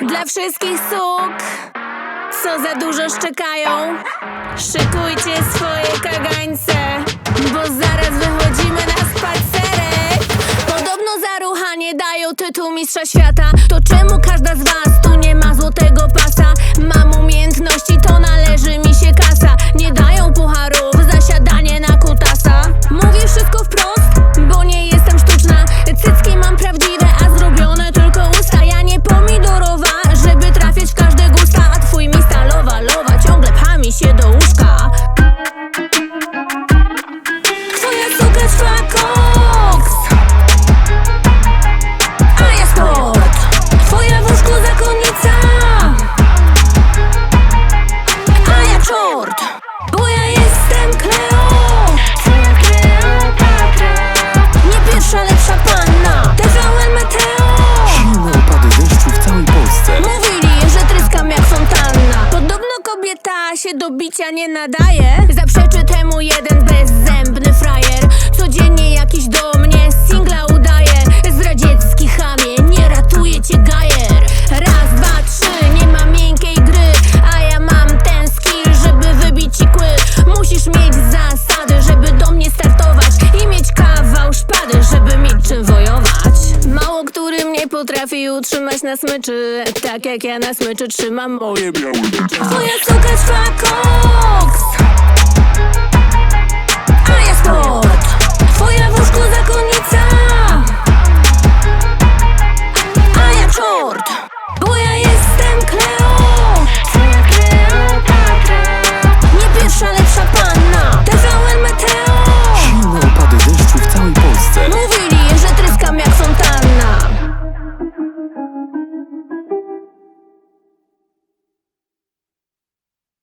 Dla wszystkich suk, co za dużo szczekają, szykujcie swoje kagańce, bo zaraz wychodzimy na spacerek. Podobno za ruchanie dają tytuł mistrza świata. To czemu się do bicia nie nadaje. Zaprzeczy temu jeden bezzębny frajer. Codziennie jakiś do mnie singla udaje. Zdradziecki chamie, nie ratuje cię gajer. Raz, dwa, trzy, nie ma miękkiej gry. A ja mam ten skill, żeby wybić ci kły. Musisz mieć zasady, żeby do mnie startować. I mieć kawał szpady, żeby mieć czym wojować. Mało który mnie potrafi utrzymać na smyczy. Tak jak ja na smyczy trzymam. Moje białe Twoja